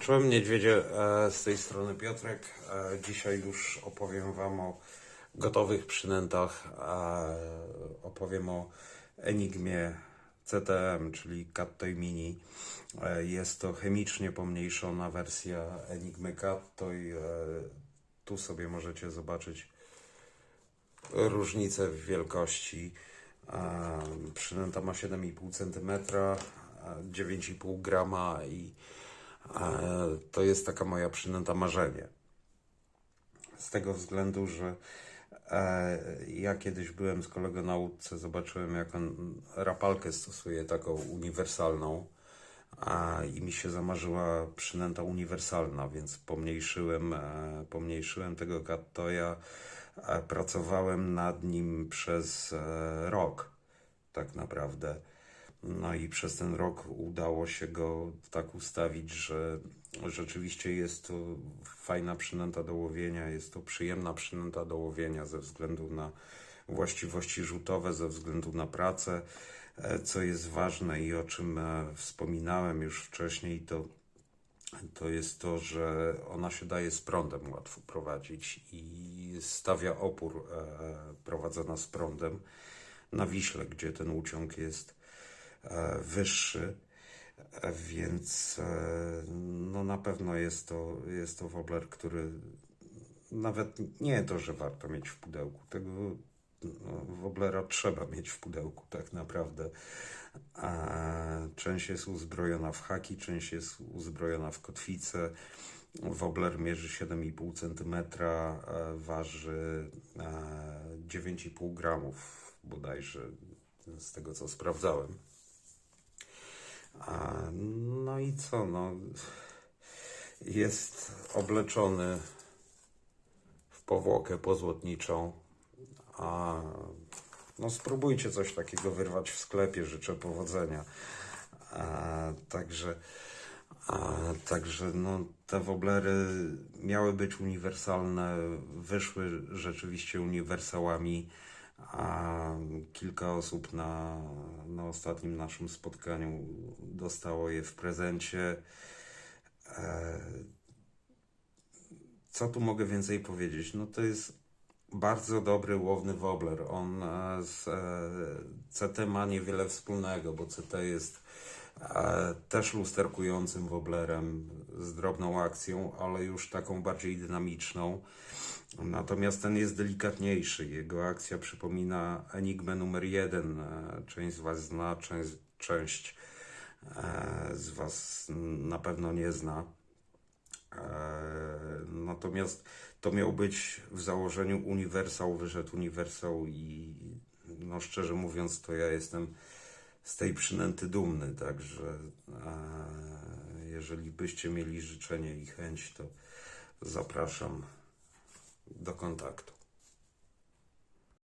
Czołem Niedźwiedzie, e, z tej strony Piotrek. E, Dzisiaj już opowiem Wam o gotowych przynętach. Opowiem o Enigmie CTM, czyli Cattoy Mini. E, Jest to chemicznie pomniejszona wersja Enigmy Cattoy. E, Tu sobie możecie zobaczyć różnicę w wielkości. Przynęta ma 7,5 cm, 9,5 grama i to jest taka moja przynęta marzenie. Z tego względu, że e, ja kiedyś byłem z kolegą na łódce, zobaczyłem jak on rapalkę stosuje, taką uniwersalną. I mi się zamarzyła przynęta uniwersalna, więc pomniejszyłem, e, pomniejszyłem tego Cattoya. E, pracowałem nad nim przez rok, tak naprawdę. No i przez ten rok udało się go tak ustawić, że rzeczywiście jest to fajna przynęta do łowienia, jest to przyjemna przynęta do łowienia ze względu na właściwości rzutowe, ze względu na pracę. E, Co jest ważne i o czym e, wspominałem już wcześniej, to to jest to, że ona się daje z prądem łatwo prowadzić i stawia opór e, prowadzona z prądem na Wiśle, gdzie ten uciąg jest wyższy. E, Więc e, no na pewno jest to, jest to wobler, który nawet nie to, że warto mieć w pudełku. Tego no, woblera trzeba mieć w pudełku tak naprawdę. Część jest uzbrojona w haki, część jest uzbrojona w kotwicę. Wobler mierzy 7,5 cm, e, waży e, 9,5 gramów bodajże, z tego co sprawdzałem. No i co, no, jest obleczony w powłokę pozłotniczą, a no spróbujcie coś takiego wyrwać w sklepie, życzę powodzenia. A, także, a, także no, te woblery miały być uniwersalne, wyszły rzeczywiście uniwersałami, a kilka osób na, na ostatnim naszym spotkaniu dostało je w prezencie. E, co tu mogę więcej powiedzieć? No to jest bardzo dobry łowny wobler. On e, z e, CT ma niewiele wspólnego, bo CT jest też lusterkującym woblerem z drobną akcją, ale już taką bardziej dynamiczną. Natomiast ten jest delikatniejszy. Jego akcja przypomina Enigmę numer jeden. E, Część z Was zna, część, część e, z Was na pewno nie zna. E, Natomiast to miał być w założeniu uniwersał, wyszedł uniwersał i no szczerze mówiąc to ja jestem z tej przynęty dumny, także jeżeli byście mieli życzenie i chęć, to zapraszam do kontaktu.